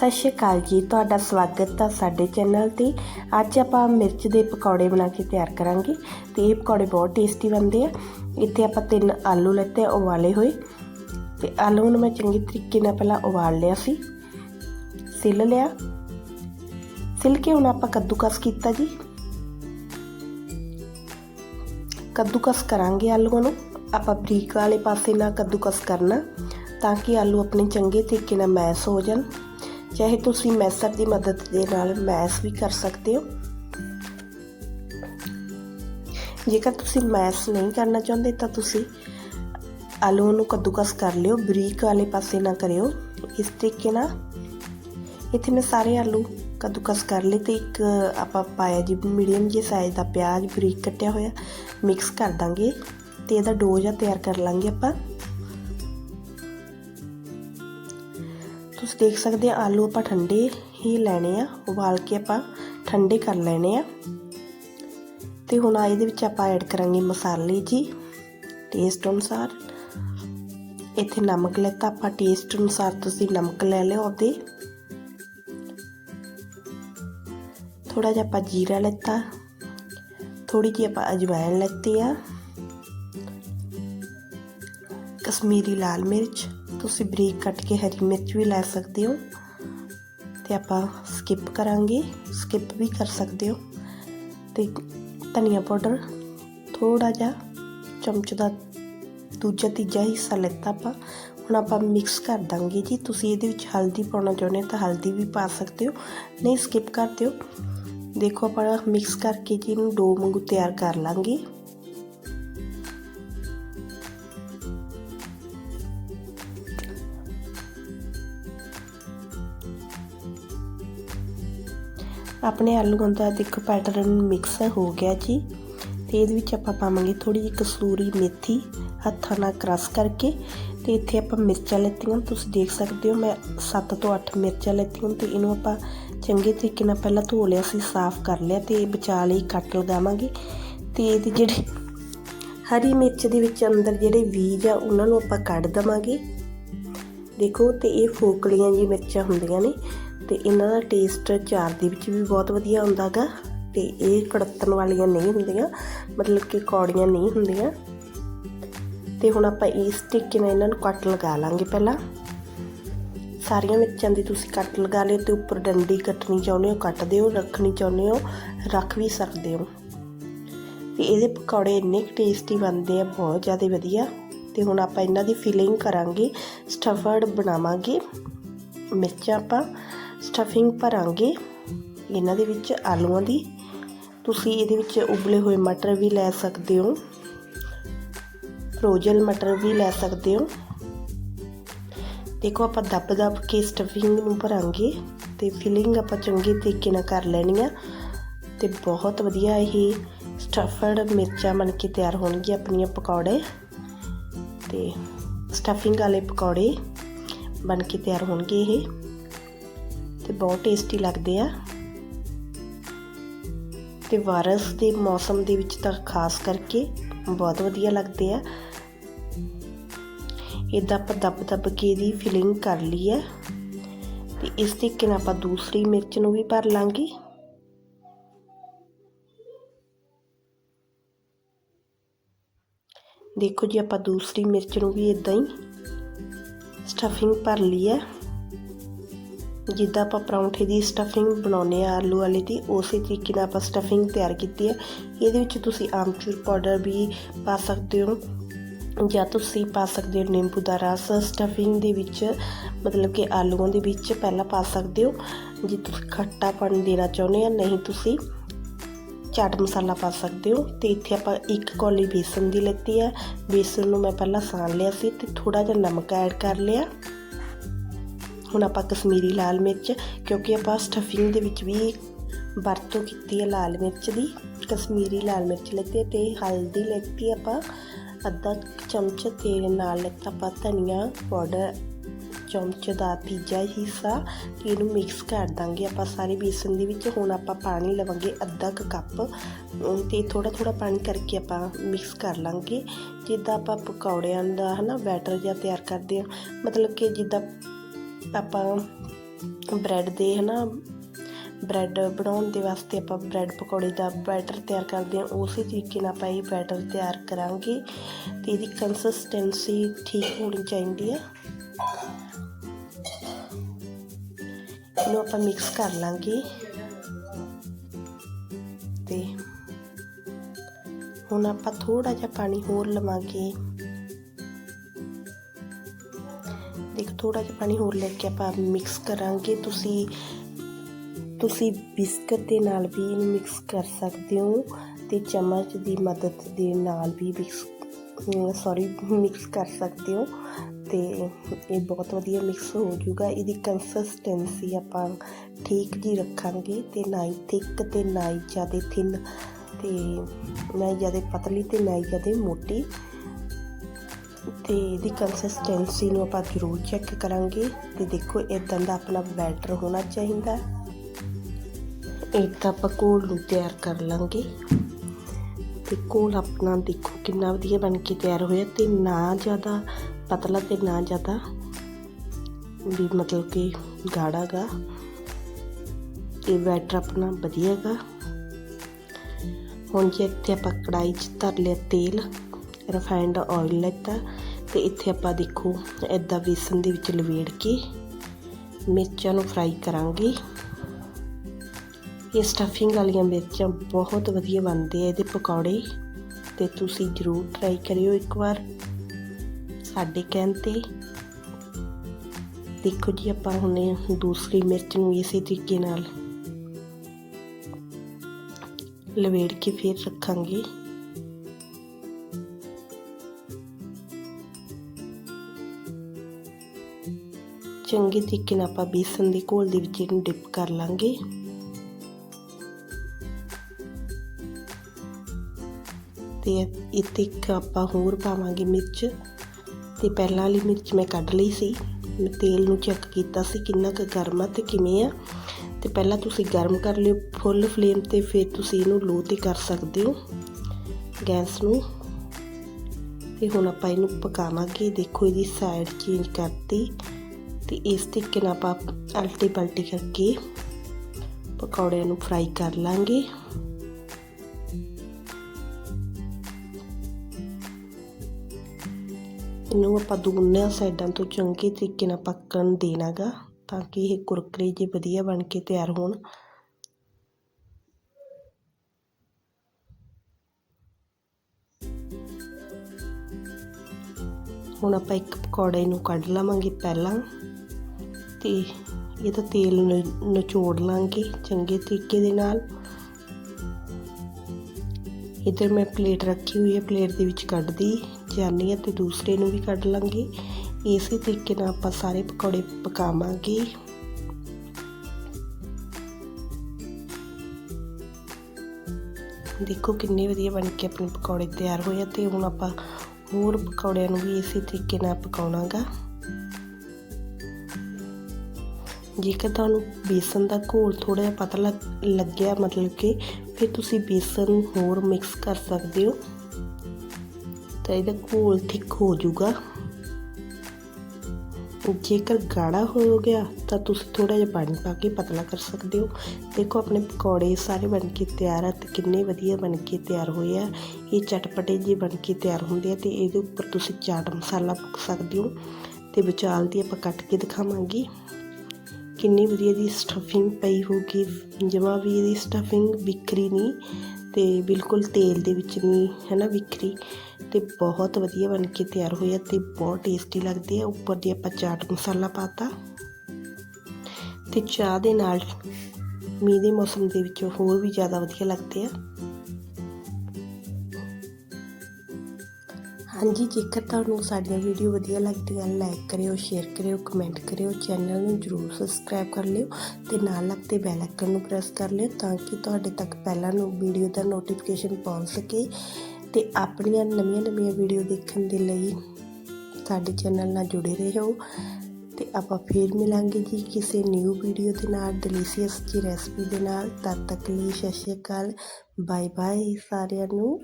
ਸਤਿ ਸ਼੍ਰੀ ਅਕਾਲ ਜੀ। ਤੁਹਾਡਾ ਸਵਾਗਤ ਹੈ ਸਾਡੇ ਚੈਨਲ ਤੇ। ਅੱਜ ਆਪਾਂ ਮਿਰਚ ਦੇ ਪਕੌੜੇ ਬਣਾ ਕੇ ਤਿਆਰ ਕਰਾਂਗੇ ਤੇ ਇਹ ਪਕੌੜੇ ਬਹੁਤ ਟੇਸਟੀ ਬਣਦੇ ਆ। ਇੱਥੇ ਆਪਾਂ ਤਿੰਨ ਆਲੂ ਲੈਤੇ ਉਬਾਲੇ ਹੋਏ। ਤੇ ਆਲੂ ਨੂੰ ਮੈਂ ਚੰਗੀ ਤਰੀਕੇ ਨਾਲ ਪਹਿਲਾਂ ਉਬਾਲ ਲਿਆ ਸੀ। ਸਿਲ ਲਿਆ। ਸਿਲ ਕੇ ਹੁਣ ਆਪਾਂ ਕੱਦੂਕਸ ਕੀਤਾ ਜੀ। ਕੱਦੂਕਸ ਕਰਾਂਗੇ ਆਲੂਆਂ ਨੂੰ। ਆਪਾਂ ਬਰੀਕ ਵਾਲੇ ਪਾਸੇ ਨਾਲ ਕੱਦੂਕਸ ਕਰਨਾ ਤਾਂ ਕਿ ਆਲੂ ਆਪਣੇ ਚੰਗੇ ਤਰੀਕੇ ਨਾਲ ਮੈਸ਼ ਹੋ ਜਾਣ। ਚਾਹੇ ਤੁਸੀਂ ਮੈਸਰ ਦੀ ਮਦਦ ਦੇ ਨਾਲ ਮੈਸ਼ ਵੀ ਕਰ ਸਕਦੇ ਹੋ। ਜੇਕਰ ਤੁਸੀਂ ਮੈਸ਼ ਨਹੀਂ ਕਰਨਾ ਚਾਹੁੰਦੇ ਤਾਂ ਤੁਸੀਂ ਆਲੂ ਨੂੰ ਕੱਦੂਕਸ ਕਰ ਲਿਓ, ਬਰੀਕ ਵਾਲੇ ਪਾਸੇ ਨਾ ਕਰਿਓ। ਇਸ ਤਰੀਕੇ ਨਾਲ ਇੱਥੇ ਮੈਂ ਸਾਰੇ ਆਲੂ ਕੱਦੂਕਸ ਕਰ ਲਏ ਤੇ ਇੱਕ ਆਪਾਂ ਪਾਇਆ ਜੀ ਮੀਡੀਅਮ ਜੇ ਸਾਈਜ਼ ਦਾ ਪਿਆਜ਼ ਬਰੀਕ ਕੱਟਿਆ ਹੋਇਆ ਮਿਕਸ ਕਰ ਦਾਂਗੇ ਤੇ ਇਹਦਾ ਡੋ ਜਿਹਾ ਤਿਆਰ ਕਰ ਲਾਂਗੇ ਆਪਾਂ। ਤੁਸੀਂ ਦੇਖ ਸਕਦੇ ਆ, ਆਲੂ ਆਪਾਂ ਠੰਡੇ ਹੀ ਲੈਣੇ ਆ, ਉਬਾਲ ਕੇ ਆਪਾਂ ਠੰਡੇ ਕਰ ਲੈਣੇ ਆ। ਤੇ ਹੁਣ ਆ ਇਹਦੇ ਵਿੱਚ ਆਪਾਂ ਐਡ ਕਰਾਂਗੇ ਮਸਾਲੇ ਜੀ ਟੇਸਟ ਅਨੁਸਾਰ। ਇੱਥੇ ਨਮਕ ਲੈਤਾ, ਆਪਾਂ ਟੇਸਟ ਅਨੁਸਾਰ ਤੁਸੀਂ ਨਮਕ ਲੈ ਲਿਓ ਉਹਦੇ ਥੋੜਾ ਜਿਹਾ ਆਪਾਂ ਜੀਰਾ ਲੈਤਾ ਥੋੜੀ ਜਿਹੀ ਆਪਾਂ ਅਜਵਾਇਣ ਲੈਤੀ ਆ। ਕਸ਼ਮੀਰੀ ਲਾਲ ਮਿਰਚ ਤੁਸੀਂ ਬਰੀਕ ਕੱਟ ਕੇ ਹਰੀ ਮਿਰਚ ਵੀ ਲੈ ਸਕਦੇ ਹੋ ਤੇ ਆਪਾਂ ਸਕਿਪ ਕਰਾਂਗੇ। ਸਕਿਪ ਵੀ ਕਰ ਸਕਦੇ ਹੋ। ਤੇ ਧਨੀਆ ਪਾਊਡਰ ਥੋੜਾ ਜਿਹਾ ਚਮਚ ਦਾ ਦੂਜਾ ਤੀਜਾ ਹਿੱਸਾ ਲੈਤਾ ਆਪਾਂ। ਹੁਣ ਆਪਾਂ ਮਿਕਸ ਕਰ ਦਾਂਗੇ ਜੀ। ਤੁਸੀਂ ਇਹਦੇ ਵਿੱਚ ਹਲਦੀ ਪਾਉਣਾ ਚਾਹੁੰਦੇ ਤਾਂ ਹਲਦੀ ਵੀ ਪਾ ਸਕਦੇ ਹੋ। ਨਹੀਂ ਸਕਿਪ ਕਰ ਦਿਓ ਦੇਖੋ ਆਪਾਂ ਮਿਕਸ ਕਰਕੇ ਜੀ ਇਹਨੂੰ ਡੋ ਵਾਂਗੂ ਤਿਆਰ ਕਰ ਲਾਂਗੇ। ਆਪਣੇ ਆਲੂਆਂ ਦਾ ਇੱਕ ਪੈਟਰਨ ਮਿਕਸ ਹੋ ਗਿਆ ਜੀ। ਤੇ ਇਹਦੇ ਵਿੱਚ ਆਪਾਂ ਪਾਵਾਂਗੇ ਥੋੜੀ ਜਿਹੀ ਕਸੂਰੀ ਮੇਥੀ, ਹੱਥਾਂ ਨਾਲ ਕ੍ਰਸ਼ ਕਰਕੇ। ਤੇ ਇੱਥੇ ਆਪਾਂ ਮਿਰਚਾਂ ਲੈਤੀਆਂ, ਤੁਸੀਂ ਦੇਖ ਸਕਦੇ ਹੋ ਮੈਂ 7 ਤੋਂ 8 ਮਿਰਚਾਂ ਲੈਤੀਆਂ ਤੇ ਇਹਨੂੰ ਆਪਾਂ ਚੰਗੇ ਤਰੀਕੇ ਨਾਲ ਪਹਿਲਾਂ ਧੋ ਲਿਆ ਸੀ, ਸਾਫ਼ ਕਰ ਲਿਆ ਤੇ ਬਚਾ ਲਈ, ਕੱਟ ਲਗਾਵਾਂਗੇ। ਤੇ ਇਹਦੇ ਜਿਹੜੇ ਹਰੀ ਮਿਰਚ ਦੇ ਵਿੱਚ ਅੰਦਰ ਜਿਹੜੇ ਬੀਜ ਆ, ਉਹਨਾਂ ਨੂੰ ਆਪਾਂ ਕੱਢ ਦਵਾਂਗੇ। ਦੇਖੋ ਤੇ ਇਹ ਫੋਕਲੀਆਂ ਜੀ ਮਿਰਚਾਂ ਹੁੰਦੀਆਂ ਨੇ ਤੇ ਇਹਨਾਂ ਦਾ ਟੇਸਟ ਚਾਰ ਦੇ ਵਿੱਚ ਵੀ ਬਹੁਤ ਵਧੀਆ ਹੁੰਦਾਗਾ ਤੇ ਇਹ ਕੜਤਣ ਵਾਲੀਆਂ ਨਹੀਂ ਹੁੰਦੀਆਂ, ਮਤਲਬ ਕਿ ਕੌੜੀਆਂ ਨਹੀਂ ਹੁੰਦੀਆਂ। ਤੇ ਹੁਣ ਆਪਾਂ ਇਸ ਤਰੀਕੇ ਨਾਲ ਇਹਨਾਂ ਨੂੰ ਕੱਟ ਲਗਾ ਲਾਂਗੇ ਪਹਿਲਾਂ। ਸਾਰੀਆਂ ਮਿਰਚਾਂ ਦੀ ਤੁਸੀਂ ਕੱਟ ਲਗਾ ਲਿਓ ਤੇ ਉੱਪਰ ਡੰਡੀ ਕੱਟਣੀ ਚਾਹੁੰਦੇ ਹੋ, ਕੱਟ ਦਿਓ, ਰੱਖਣੀ ਚਾਹੁੰਦੇ ਹੋ, ਰੱਖ ਵੀ ਸਕਦੇ ਹੋ। ਤੇ ਇਹਦੇ ਪਕੌੜੇ ਇੰਨੇ ਟੇਸਟੀ ਬਣਦੇ ਆ, ਬਹੁਤ ਜ਼ਿਆਦਾ ਵਧੀਆ। ਤੇ ਹੁਣ ਆਪਾਂ ਇਹਨਾਂ ਦੀ ਫਿਲਿੰਗ ਕਰਾਂਗੇ ਸਟਫਰਡ ਬਣਾਵਾਂਗੇ ਮਿਰਚਾਂ ਆਪਾਂ। ਸਟਫਿੰਗ ਭਰਾਂਗੇ। ਇਹਨਾਂ ਦੇ ਵਿੱਚ ਆਲੂਆਂ ਦੀ। ਤੁਸੀਂ ਇਹਦੇ ਵਿੱਚ ਉਬਲੇ ਹੋਏ ਮਟਰ ਵੀ ਲੈ ਸਕਦੇ ਹੋ। ਫਰੋਜ਼ਨ ਮਟਰ ਵੀ ਲੈ ਸਕਦੇ ਹੋ। ਦੇਖੋ, ਆਪਾਂ ਦੱਬ ਦੱਬ ਕੇ ਸਟਫਿੰਗ ਨੂੰ ਭਰਾਂਗੇ ਤੇ ਫਿਲਿੰਗ ਆਪਾਂ ਚੰਗੇ ਤਰੀਕੇ ਨਾਲ ਕਰ ਲੈਣੀ ਆ। ਤੇ ਬਹੁਤ ਵਧੀਆ ਇਹ ਸਟਫਡ ਮਿਰਚਾਂ ਬਣ ਕੇ ਤਿਆਰ ਹੋਣਗੀਆਂ ਆਪਣੀਆਂ ਪਕੌੜੇ। ਤੇ ਸਟਫਿੰਗ ਵਾਲੇ ਪਕੌੜੇ ਬਣ ਕੇ ਤਿਆਰ ਹੋਣਗੇ ਇਹ। ਬਹੁਤ ਟੇਸਟੀ ਲੱਗਦੇ ਆ। ਤੇ ਵਾਰਸ ਦੇ ਮੌਸਮ ਦੇ ਵਿੱਚ ਤਾਂ ਖਾਸ ਕਰਕੇ ਬਹੁਤ ਵਧੀਆ ਲੱਗਦੇ ਆ। ਇਦਾਂ ਆਪਾਂ ਦੱਬ ਦੱਬ ਕੇ ਇਹਦੀ ਫਿਲਿੰਗ ਕਰ ਲਈ ਹੈ ਤੇ ਇਸ ਤਰੀਕੇ ਨਾਲ ਆਪਾਂ ਦੂਸਰੀ ਮਿਰਚ ਨੂੰ ਵੀ ਭਰ ਲਾਂਗੇ। ਦੇਖੋ ਜੀ, ਆਪਾਂ ਦੂਸਰੀ ਮਿਰਚ ਨੂੰ ਵੀ ਇਦਾਂ ਹੀ ਸਟਫਿੰਗ ਭਰ ਲਈ ਹੈ ਜਿੱਦਾਂ ਆਪਾਂ ਪਰੌਂਠੇ ਦੀ ਸਟਫਿੰਗ ਬਣਾਉਨੇ ਆ ਆਲੂ ਵਾਲੀ ਦੀ, ਉਸੇ ਤਰੀਕੇ ਨਾਲ ਆਪਾਂ ਸਟਫਿੰਗ ਤਿਆਰ ਕੀਤੀ ਹੈ। ਇਹਦੇ ਵਿੱਚ ਤੁਸੀਂ ਆਮਚੂਰ ਪਾਊਡਰ ਵੀ ਪਾ ਸਕਦੇ ਹੋ ਜਾਂ ਤੁਸੀਂ ਪਾ ਸਕਦੇ ਹੋ ਨਿੰਬੂ ਦਾ ਰਸ। ਸਟਫਿੰਗ ਦੇ ਵਿੱਚ ਮਤਲਬ ਕਿ ਆਲੂਆਂ ਦੇ ਵਿੱਚ ਪਹਿਲਾਂ ਪਾ ਸਕਦੇ ਹੋ। ਜੇ ਤੁਸੀਂ ਖੱਟਾਪਣ ਦੇਣਾ ਚਾਹੁੰਦੇ ਆ ਨਹੀਂ ਤੁਸੀਂ ਚਾਟ ਮਸਾਲਾ ਪਾ ਸਕਦੇ ਹੋ। ਤੇ ਇੱਥੇ ਆਪਾਂ ਇੱਕ ਕੌਲੀ ਬੇਸਨ ਦੀ ਲੈਤੀ ਹੈ। ਬੇਸਨ ਨੂੰ ਮੈਂ ਪਹਿਲਾਂ ਸਾਣ ਲਿਆ ਸੀ ਤੇ ਥੋੜਾ ਜਿਹਾ ਨਮਕ ਐਡ ਕਰ ਲਿਆ। ਹੁਣ ਆਪਾਂ ਕਸ਼ਮੀਰੀ ਲਾਲ ਮਿਰਚ, ਕਿਉਂਕਿ ਆਪਾਂ ਸਟਫਿੰਗ ਦੇ ਵਿੱਚ ਵੀ ਵਰਤੋਂ ਕੀਤੀ ਹੈ ਲਾਲ ਮਿਰਚ ਦੀ। ਕਸ਼ਮੀਰੀ ਲਾਲ ਮਿਰਚ ਲੈਤੀ ਤੇ ਹਲਦੀ ਲੈਤੀ ਆਪਾਂ, ਅੱਧਾ ਚਮਚ ਤੇਲ ਨਾਲ ਲੈਤਾ ਆਪਾਂ ਧਨੀਆ ਪਾਊਡਰ ਚਮਚ ਦਾ ਤੀਜਾ ਹਿੱਸਾ, ਤੇ ਇਹਨੂੰ ਮਿਕਸ ਕਰ ਦਾਂਗੇ ਆਪਾਂ ਸਾਰੇ ਬੇਸਨ ਦੇ ਵਿੱਚ। ਹੁਣ ਆਪਾਂ ਪਾਣੀ ਲਵਾਂਗੇ ਅੱਧਾ ਕੁ ਕੱਪ ਤੇ ਥੋੜਾ ਥੋੜਾ ਪਾਣੀ ਕਰਕੇ ਆਪਾਂ ਮਿਕਸ ਕਰ ਲਾਂਗੇ। ਜਿੱਦਾਂ ਆਪਾਂ ਪਕੌੜਿਆਂ ਦਾ ਹਨਾ ਬੈਟਰ ਜਿਹਾ ਤਿਆਰ ਕਰਦੇ ਆ ਮਤਲਬ ਕਿ ਜਿੱਦਾਂ ਆਪਾਂ ਬ੍ਰੈਡ ਦੇ ਹਨਾ ਬ੍ਰੈਡ ਬਣਾਉਣ ਦੇ ਵਾਸਤੇ ਆਪਾਂ ਬ੍ਰੈਡ ਪਕੌੜੇ ਦਾ ਬੈਟਰ ਤਿਆਰ ਕਰਦੇ ਹਾਂ। ਉਸੇ ਤਰੀਕੇ ਨਾਲ ਆਪਾਂ ਇਹ ਬੈਟਰ ਤਿਆਰ ਕਰਾਂਗੇ ਤੇ ਇਹਦੀ ਕੰਸਿਸਟੈਂਸੀ ਠੀਕ ਹੋਣੀ ਚਾਹੀਦੀ ਹੈ ਇਹਨੂੰ ਆਪਾਂ ਮਿਕਸ ਕਰ ਲਾਂਗੇ ਤੇ ਹੁਣ ਆਪਾਂ ਥੋੜਾ ਜਿਹਾ ਪਾਣੀ ਹੋਰ ਲਵਾਂਗੇ। ਥੋੜਾ ਜਿਹਾ ਪਾਣੀ ਹੋਰ ਲੈ ਕੇ ਆਪਾਂ ਮਿਕਸ ਕਰਾਂਗੇ। ਤੁਸੀਂ ਤੁਸੀਂ ਬਿਸਕਟ ਦੇ ਨਾਲ ਵੀ ਇਹਨੂੰ ਮਿਕਸ ਕਰ ਸਕਦੇ ਹੋ ਤੇ ਚਮਚ ਦੀ ਮਦਦ ਦੇ ਨਾਲ ਵੀ ਮਿਕਸ ਸੌਰੀ ਮਿਕਸ ਕਰ ਸਕਦੇ ਹੋ ਤੇ ਇਹ ਬਹੁਤ ਵਧੀਆ ਮਿਕਸ ਹੋ ਜਾਊਗਾ। ਇਹਦੀ ਕੰਸਿਸਟੈਂਸੀ ਆਪਾਂ ਠੀਕ ਜੀ ਰੱਖਾਂਗੇ ਤੇ ਨਾ ਹੀ ਥਿੱਕ ਤੇ ਨਾ ਹੀ ਜ਼ਿਆਦਾ ਥਿਨ ਤੇ ਨਾ ਹੀ ਜ਼ਿਆਦਾ ਪਤਲੀ ਤੇ ਨਾ ਹੀ ਜ਼ਿਆਦਾ ਮੋਟੀ। ਤੇ ਇਹਦੀ ਕੰਸਿਸਟੈਂਸੀ ਨੂੰ ਆਪਾਂ ਜ਼ਰੂਰ ਚੈੱਕ ਕਰਾਂਗੇ। ਤੇ ਦੇਖੋ ਇਦਾਂ ਦਾ ਆਪਣਾ ਬੈਟਰ ਹੋਣਾ ਚਾਹੀਦਾ। ਇੱਕ ਆਪਾਂ ਘੋਲ ਨੂੰ ਤਿਆਰ ਕਰ ਲਾਂਗੇ। ਤੇ ਘੋਲ ਆਪਣਾ ਦੇਖੋ ਕਿੰਨਾ ਵਧੀਆ ਬਣ ਕੇ ਤਿਆਰ ਹੋਇਆ ਤੇ ਨਾ ਜ਼ਿਆਦਾ ਪਤਲਾ ਤੇ ਨਾ ਜ਼ਿਆਦਾ ਵੀ ਮਤਲਬ ਕਿ ਗਾੜਾ ਗਾ। ਇਹ ਬੈਟਰ ਆਪਣਾ ਵਧੀਆ ਗਾ। ਹੁਣ ਜੇ ਇੱਥੇ ਆਪਾਂ ਕੜਾਈ 'ਚ ਧਰ ਲਿਆ ਤੇਲ। ਰਿਫਾਈਨਡ ਆਇਲ ਲੈਤਾ ਤੇ ਇੱਥੇ ਆਪਾਂ ਦੇਖੋ ਐਦਾਂ ਬੇਸਨ ਦੇ ਵਿੱਚ ਲਵੇੜ ਕੇ ਮਿਰਚਾਂ ਨੂੰ ਫਰਾਈ ਕਰਾਂਗੇ। ਇਹ ਸਟਫਿੰਗ ਵਾਲੀਆਂ ਮਿਰਚਾਂ ਬਹੁਤ ਵਧੀਆ ਬਣਦੇ ਆ ਇਹਦੇ ਪਕੌੜੇ ਤੇ ਤੁਸੀਂ ਜ਼ਰੂਰ ਟਰਾਈ ਕਰਿਓ ਇੱਕ ਵਾਰ ਸਾਡੇ ਕਹਿਣ ਤੇ। ਦੇਖੋ ਜੀ ਆਪਾਂ ਹੁਣੇ ਦੂਸਰੀ ਮਿਰਚ ਨੂੰ ਇਸੇ ਤਰੀਕੇ ਨਾਲ ਲਵੇੜ ਕੇ ਫਿਰ ਰੱਖਾਂਗੇ। ਚੰਗੇ ਤਰੀਕੇ ਨਾਲ ਆਪਾਂ ਬੇਸਨ ਦੇ ਘੋਲ ਦੇ ਵਿੱਚ ਇਹਨੂੰ ਡਿਪ ਕਰ ਲਾਂਗੇ। ਤੇ ਇੱਥੇ ਇੱਕ ਆਪਾਂ ਹੋਰ ਪਾਵਾਂਗੇ ਮਿਰਚ। ਤੇ ਪਹਿਲਾਂ ਵਾਲੀ ਮਿਰਚ ਮੈਂ ਕੱਢ ਲਈ ਸੀ। ਮੈਂ ਤੇਲ ਨੂੰ ਚੈੱਕ ਕੀਤਾ ਸੀ ਕਿੰਨਾ ਕੁ ਗਰਮ ਆ ਤੇ ਕਿਵੇਂ ਆ। ਤੇ ਪਹਿਲਾਂ ਤੁਸੀਂ ਗਰਮ ਕਰ ਲਿਓ ਫੁੱਲ ਫਲੇਮ ਤੇ ਫਿਰ ਤੁਸੀਂ ਇਹਨੂੰ ਲੋ ਤੇ ਕਰ ਸਕਦੇ ਹੋ ਗੈਸ ਨੂੰ। ਤੇ ਹੁਣ ਆਪਾਂ ਇਹਨੂੰ ਪਕਾਵਾਂਗੇ। ਦੇਖੋ ਇਹਦੀ ਸਾਈਡ ਚੇਂਜ ਕਰਤੀ। ਤੇ ਇਸ ਤਰੀਕੇ ਨਾਲ ਆਪਾਂ ਅਲਟੀ ਪਲਟੀ ਕਰਕੇ ਪਕੌੜਿਆਂ ਨੂੰ ਫਰਾਈ ਕਰ ਲਾਂਗੇ। ਇਹਨੂੰ ਆਪਾਂ ਦੋਨਾਂ ਸਾਈਡਾਂ ਤੋਂ ਚੰਗੇ ਤਰੀਕੇ ਨਾਲ ਪੱਕਣ ਦੇਣਾਗਾ ਤਾਂ ਕਿ ਇਹ ਕੁਰਕਰੇ ਜੇ ਵਧੀਆ ਬਣ ਕੇ ਤਿਆਰ ਹੋਣ। ਹੁਣ ਆਪਾਂ ਇੱਕ ਪਕੌੜੇ ਨੂੰ ਕੱਢ ਲਵਾਂਗੇ ਪਹਿਲਾਂ। ਤੇ ਇਹਦਾ ਤੇਲ ਨਿਚੋੜ ਲਾਂਗੇ ਚੰਗੇ ਤਰੀਕੇ ਦੇ ਨਾਲ। ਇਧਰ ਮੈਂ ਪਲੇਟ ਰੱਖੀ ਹੋਈ ਹੈ, ਪਲੇਟ ਦੇ ਵਿੱਚ ਕੱਢਦੀ ਜਾਨੀ ਹੈ ਤੇ ਦੂਸਰੇ ਨੂੰ ਵੀ ਕੱਢ ਲਾਂਗੇ। ਇਸੇ ਤਰੀਕੇ ਨਾਲ ਆਪਾਂ ਸਾਰੇ ਪਕੌੜੇ ਪਕਾਵਾਂਗੇ। ਦੇਖੋ ਕਿੰਨੇ ਵਧੀਆ ਬਣ ਕੇ ਆਪਣੇ ਪਕੌੜੇ ਤਿਆਰ ਹੋਏ ਆ ਤੇ ਹੁਣ ਆਪਾਂ ਹੋਰ ਪਕੌੜਿਆਂ ਨੂੰ ਵੀ ਇਸੇ ਤਰੀਕੇ ਨਾਲ ਪਕਾਉਣਾਗਾ। ਜੇਕਰ ਤੁਹਾਨੂੰ ਬੇਸਨ ਦਾ ਘੋਲ ਥੋੜਾ ਜਿਹਾ ਪਤਲਾ ਲੱਗਿਆ, ਮਤਲਬ ਕਿ ਫਿਰ ਤੁਸੀਂ ਬੇਸਨ ਹੋਰ ਮਿਕਸ ਕਰ ਸਕਦੇ ਹੋ। ਤਾਂ ਇਹਦਾ ਘੋਲ ਥਿਕ ਹੋ ਜਾਊਗਾ। ਜੇਕਰ ਗਾੜਾ ਹੋ ਗਿਆ, ਤਾਂ ਤੁਸੀਂ ਥੋੜਾ ਜਿਹਾ ਪਾਣੀ ਪਾ ਕੇ ਪਤਲਾ ਕਰ ਸਕਦੇ ਹੋ। ਦੇਖੋ, ਆਪਣੇ ਪਕੌੜੇ ਸਾਰੇ ਬਣ ਕੇ ਤਿਆਰ ਆ ਤੇ ਕਿੰਨੇ ਵਧੀਆ ਬਣ ਕੇ ਤਿਆਰ ਹੋਏ ਆ। ਇਹ ਚਟਪਟੇ ਜੇ ਬਣ ਕੇ ਤਿਆਰ ਹੁੰਦੇ ਆ ਤੇ ਇਹਦੇ ਉੱਪਰ ਤੁਸੀਂ ਚਾਟ ਮਸਾਲਾ ਪਾ ਸਕਦੇ ਹੋ। ਤੇ ਵਿਚਾਲ ਦੀ ਆਪਾਂ ਕੱਟ ਕੇ ਦਿਖਾਵਾਂਗੇ। ਕਿੰਨੀ ਵਧੀਆ ਦੀ ਸਟਫਿੰਗ ਪਈ ਹੋਗੀ ਜਮਾ ਵੀ ਇਹਦੀ ਸਟਫਿੰਗ ਵਿਖਰੀ ਨਹੀਂ ਤੇ ਬਿਲਕੁਲ ਤੇਲ ਦੇ ਵਿੱਚ ਨਹੀਂ ਹੈ ਨਾ ਵਿਖਰੀ ਤੇ ਬਹੁਤ ਵਧੀਆ ਬਣ ਕੇ ਤਿਆਰ ਹੋਇਆ ਤੇ ਬਹੁਤ ਟੇਸਟੀ ਲੱਗਦੇ ਆ ਉੱਪਰ ਦੀ ਆਪਾਂ ਚਾਟ ਮਸਾਲਾ ਪਾਤਾ। ਤੇ ਚਾਹ ਦੇ ਨਾਲ ਮੀਂਹ ਦੇ ਮੌਸਮ ਦੇ ਵਿੱਚ ਹੋਰ ਵੀ ਜ਼ਿਆਦਾ ਵਧੀਆ ਲੱਗਦੇ ਆ। ਹਾਂਜੀ, ਜੇਕਰ ਤੁਹਾਨੂੰ ਸਾਡੀਆਂ ਵੀਡੀਓ ਵਧੀਆ ਲੱਗਦੀਆਂ ਲਾਈਕ ਕਰਿਓ ਸ਼ੇਅਰ ਕਰਿਓ ਕਮੈਂਟ ਕਰਿਓ ਚੈਨਲ ਨੂੰ ਜਰੂਰ ਸਬਸਕ੍ਰਾਈਬ ਕਰ ਲਿਓ ਤੇ ਨਾਲ ਲੱਗਦੇ ਬੈਲ ਆਈਕਨ ਨੂੰ ਪ੍ਰੈਸ ਕਰ ਲਿਓ ਤਾਂ ਕਿ ਤੁਹਾਡੇ ਤੱਕ ਪਹਿਲਾਂ ਨੂੰ ਵੀਡੀਓ ਦਾ ਨੋਟੀਫਿਕੇਸ਼ਨ ਪਹੁੰਚ ਸਕੇ ਤੇ ਆਪਣੀਆਂ ਨਵੀਆਂ ਨਵੀਆਂ ਵੀਡੀਓ ਦੇਖਣ ਦੇ ਲਈ ਸਾਡੇ ਚੈਨਲ ਨਾਲ ਜੁੜੇ ਰਹੋ ਤੇ ਆਪਾਂ ਫੇਰ ਮਿਲਾਂਗੇ ਜੀ ਕਿਸੇ ਨਿਊ ਵੀਡੀਓ ਦੇ ਨਾਲ ਡਿਲੀਸ਼ੀਅਸ ਜੀ ਰੈਸਪੀ ਦੇ ਨਾਲ। ਤਦ ਤੱਕ ਲਈ ਸਤਿ ਸ਼੍ਰੀ ਅਕਾਲ ਬਾਏ ਬਾਏ ਸਾਰਿਆਂ ਨੂੰ।